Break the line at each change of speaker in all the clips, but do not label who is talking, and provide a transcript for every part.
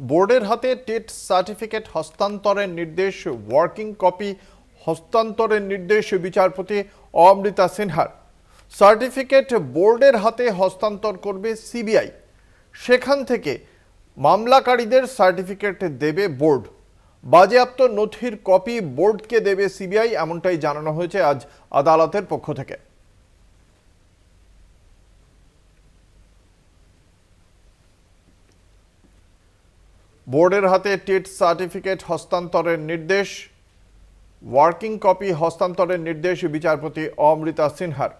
বোর্ডের হাতে TET certificate হস্তান্তরের নির্দেশ, ওয়ার্কিং কপি হস্তান্তরের নির্দেশ বিচারপতি অমৃতা সিনহার। সার্টিফিকেট বোর্ডের হাতে হস্তান্তর করবে সিবিআই। সেখান থেকে মামলাকারীদের সার্টিফিকেট দেবে বোর্ড। বাজেয়াপ্ত নথির কপি বোর্ডকে দেবে সিবিআই, এমনটাই জানানো হয়েছে আজ আদালতের পক্ষ থেকে। বোর্ডের হাতে টেট সার্টিফিকেট হস্তান্তরের নির্দেশ, ওয়ার্কিং কপি হস্তান্তরের নির্দেশ বিচারপতি অমৃতা সিনহার।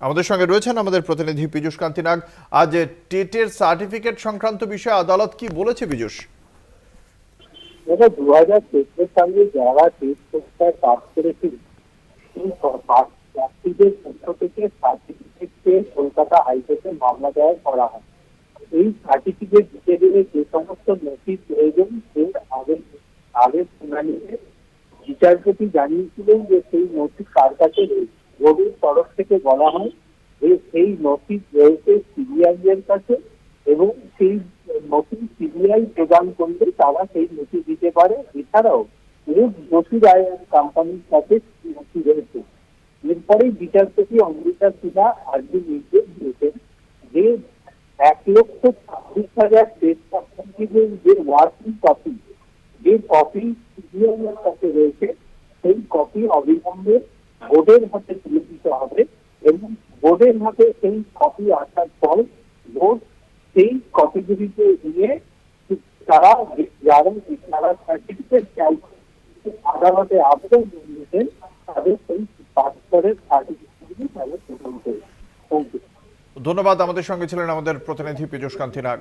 আমাদের সঙ্গে রয়েছেন আমাদের প্রতিনিধি পীযুষ কান্তি নাগ আজ টেটের সার্টিফিকেট সংক্রান্ত বিষয়ে আদালত কি বলেছে পীযূষ?
এটা দু হাজার চোদ্দ সালে যারা টেস্ট পরীক্ষায় পাস করেছিল, সেই প্রার্থীদের পক্ষ থেকে সার্টিফিকেট পেয়ে কলকাতা হাইকোর্টে মামলা দায়ের করা হয়। এই সার্টিফিকেট দিতে গেলে যে সমস্ত নথি প্রয়োজন, সেই আগের আগের শুনানিতে বিচারপতি জানিয়েছিলেন যে সেই নথি কার কাছে বোর্ডের তরফ থেকে বলা হয় যে সেই নথি রয়েছে সিবিআই এর কাছে এবং সেই নথি সিবিআই প্রদান করলে তারা সেই নথি দিতে পারে। এছাড়াও এই নথি রায় কোম্পানির সাথে নথি রয়েছে। এরপরেই বিচারপতি অমৃতা সিনহা আজকে নির্দেশ দিয়েছেন যে এক লক্ষ ছাব্বিশ হাজার টেস্ট সার্টিফিকেটের যে ওয়ার্কিং কপি যে কপি সিবিআই এর কাছে রয়েছে, সেই কপি অবিলম্বে বোর্ডের হাতে তুলে দিতে হবে এবং বোর্ডের হাতে সেই কপি আসার পর বোর্ড সেই কপিগুলিকে নিয়ে তারা যারা সার্টিফিকেট আদালতে আবেদন জানিয়েছেন তাদের সেই প্রদান করে
ধন্যবাদ। আমাদের সঙ্গে ছিলেন আমাদের প্রতিনিধি পীযুষ কান্তি নাগ।